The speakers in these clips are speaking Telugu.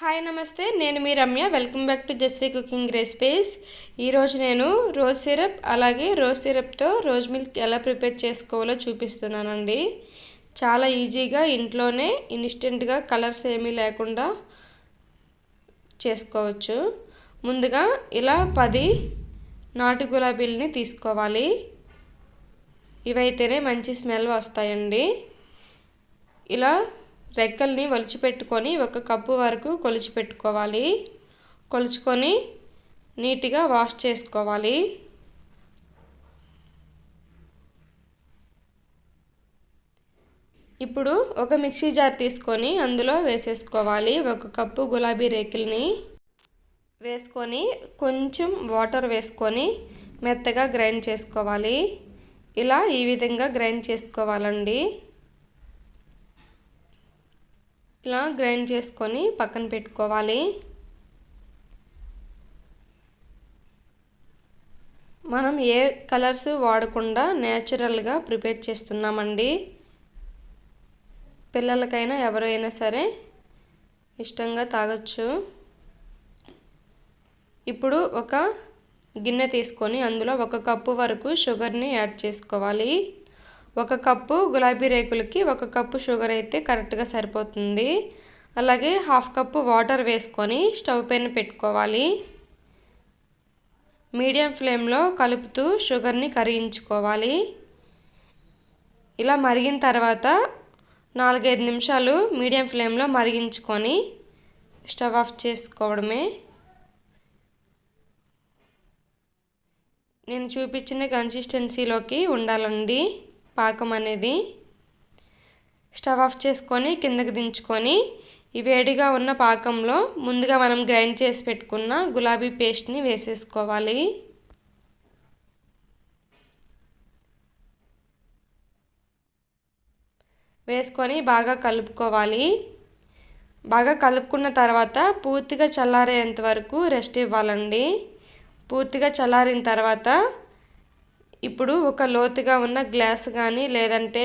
హాయ్ నమస్తే. నేను మీ Ramya. Welcome back to Jasvi cooking recipes ఈరోజు నేను రోజ్ సిరప్ అలాగే రోజ్ సిరప్తో రోజ్ మిల్క్ ఎలా ప్రిపేర్ చేసుకోవాలో చూపిస్తున్నానండి. చాలా ఈజీగా ఇంట్లోనే ఇన్స్టెంట్గా కలర్స్ ఏమీ లేకుండా చేసుకోవచ్చు. ముందుగా ఇలా పది నాటు గులాబీలని తీసుకోవాలి. ఇవైతేనే మంచి స్మెల్ వస్తాయండి. ఇలా రెక్కల్ని వలిచిపెట్టుకొని ఒక కప్పు వరకు కొలిచిపెట్టుకోవాలి. కొలుచుకొని నీట్గా వాష్ చేసుకోవాలి. ఇప్పుడు ఒక మిక్సీ జార్ తీసుకొని అందులో వేసేసుకోవాలి. ఒక కప్పు గులాబీ రేకుల్ని వేసుకొని కొంచెం వాటర్ వేసుకొని మెత్తగా గ్రైండ్ చేసుకోవాలి. ఇలా ఈ విధంగా గ్రైండ్ చేసుకోవాలండి. ఇలా గ్రైండ్ చేసుకొని పక్కన పెట్టుకోవాలి. మనం ఏ కలర్స్ వాడకుండా న్యాచురల్గా ప్రిపేర్ చేస్తున్నామండి. పిల్లలకైనా ఎవరైనా సరే ఇష్టంగా తాగొచ్చు. ఇప్పుడు ఒక గిన్నె తీసుకొని అందులో ఒక కప్పు వరకు షుగర్ని యాడ్ చేసుకోవాలి. ఒక కప్పు గులాబీ రేకులకి ఒక కప్పు షుగర్ అయితే కరెక్ట్గా సరిపోతుంది. అలాగే హాఫ్ కప్పు వాటర్ వేసుకొని స్టవ్ పైన పెట్టుకోవాలి. మీడియం ఫ్లేమ్లో కలుపుతూ షుగర్ని కరిగించుకోవాలి. ఇలా మరిగిన తర్వాత నాలుగైదు నిమిషాలు మీడియం ఫ్లేమ్లో మరిగించుకొని స్టవ్ ఆఫ్ చేసుకోవడమే. నేను చూపించిన కన్సిస్టెన్సీలోకి ఉండాలండి. పాకం అనేది స్టవ్ ఆఫ్ చేసుకొని కిందకి దించుకొని ఈ వేడిగా ఉన్న పాకంలో ముందుగా మనం గ్రైండ్ చేసి పెట్టుకున్న గులాబీ పేస్ట్ని వేసేసుకోవాలి. వేసుకొని బాగా కలుపుకోవాలి. బాగా కలుపుకున్న తర్వాత పూర్తిగా చల్లారేంత వరకు రెస్ట్ ఇవ్వాలండి. పూర్తిగా చల్లారిన తర్వాత ఇప్పుడు ఒక లోతుగా ఉన్న గ్లాస్ కానీ లేదంటే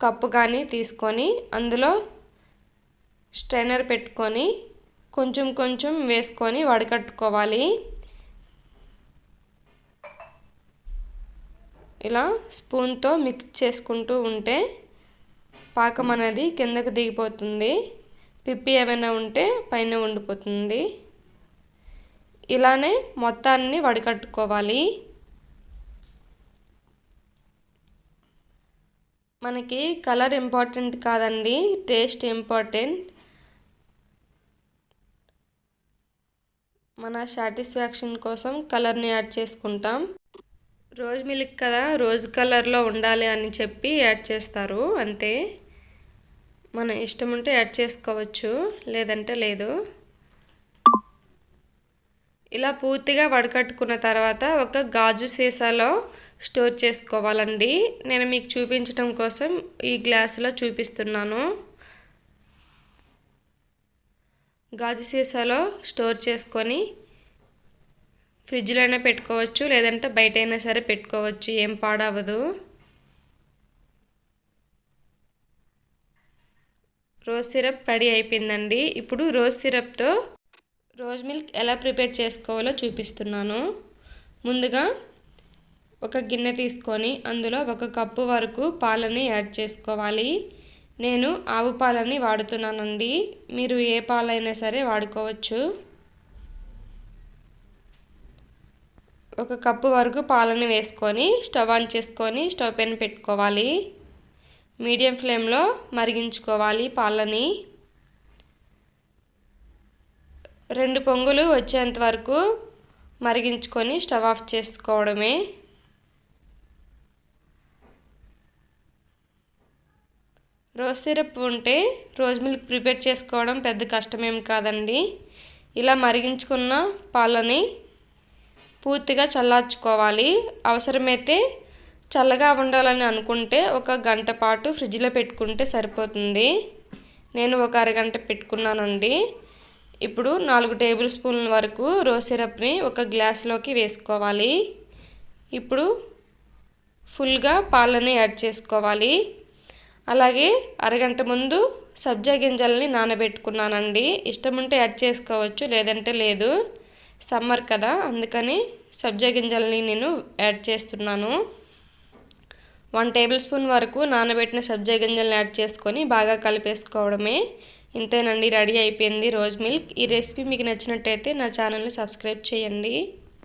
కప్పు కానీ తీసుకొని అందులో స్ట్రైనర్ పెట్టుకొని కొంచెం కొంచెం వేసుకొని వడకట్టుకోవాలి. ఇలా స్పూన్తో మిక్స్ చేసుకుంటూ ఉంటే పాకం అనేది కిందకు దిగిపోతుంది. పిప్పి ఏమైనా ఉంటే పైన ఉండిపోతుంది. ఇలానే మొత్తాన్ని వడకట్టుకోవాలి. మనకి కలర్ ఇంపార్టెంట్ కాదండి టేస్ట్ ఇంపార్టెంట్. మన సాటిస్ఫాక్షన్ కోసం కలర్ని యాడ్ చేసుకుంటాం. రోజ్ మిల్క్ కదా రోజ్ కలర్లో ఉండాలి అని చెప్పి యాడ్ చేస్తారు అంతే. మన ఇష్టం ఉంటే యాడ్ చేసుకోవచ్చు లేదంటే లేదు. ఇలా పూర్తిగా వడకట్టుకున్న తర్వాత ఒక గాజు సీసాలో స్టోర్ చేసుకోవాలండి. నేను మీకు చూపించడం కోసం ఈ గ్లాసులో చూపిస్తున్నాను. గాజు సీసాలో స్టోర్ చేసుకొని ఫ్రిడ్జ్లో అయినా పెట్టుకోవచ్చు లేదంటే బయట అయినా సరే పెట్టుకోవచ్చు ఏం పాడవదు. రోజ్ సిరప్ రెడీ అయిపోయిందండి. ఇప్పుడు రోజ్ సిరప్తో రోజ్ మిల్క్ ఎలా ప్రిపేర్ చేసుకోవాలో చూపిస్తున్నాను. ముందుగా ఒక గిన్నె తీసుకొని అందులో ఒక కప్పు వరకు పాలని యాడ్ చేసుకోవాలి. నేను ఆవు పాలని వాడుతున్నానండి. మీరు ఏ పాలైనా సరే వాడుకోవచ్చు. ఒక కప్పు వరకు పాలని వేసుకొని స్టవ్ ఆన్ చేసుకొని స్టవ్ పైన పెట్టుకోవాలి. మీడియం ఫ్లేమ్లో మరిగించుకోవాలి పాలని. రెండు పొంగులు వచ్చేంత వరకు మరిగించుకొని స్టవ్ ఆఫ్ చేసుకోవడమే. రోజ్ సిరప్ ఉంటే రోజ్ మిల్క్ ప్రిపేర్ చేసుకోవడం పెద్ద కష్టమేం కాదండి. ఇలా మరిగించుకున్న పాలని పూర్తిగా చల్లార్చుకోవాలి. అవసరమైతే చల్లగా ఉండాలని అనుకుంటే ఒక గంట పాటు ఫ్రిడ్జ్లో పెట్టుకుంటే సరిపోతుంది. నేను ఒక అరగంట పెట్టుకున్నానండి. ఇప్పుడు నాలుగు టేబుల్ స్పూన్ల వరకు రోజ్ సిరప్ని ఒక గ్లాస్లోకి వేసుకోవాలి. ఇప్పుడు ఫుల్గా పాలని యాడ్ చేసుకోవాలి. అలాగే అరగంట ముందు సబ్జా గింజల్ని నానబెట్టుకున్నానండి. ఇష్టం ఉంటే యాడ్ చేసుకోవచ్చు లేదంటే లేదు. సమ్మర్ కదా అందుకని సబ్జా గింజల్ని నేను యాడ్ చేస్తున్నాను. వన్ టేబుల్ స్పూన్ వరకు నానబెట్టిన సబ్జా గింజల్ని యాడ్ చేసుకొని బాగా కలిపేసుకోవడమే. ఇంతేనండి రెడీ అయిపోయింది రోజ్ మిల్క్. ఈ రెసిపీ మీకు నచ్చినట్టయితే నా ఛానల్ని సబ్స్క్రైబ్ చేయండి.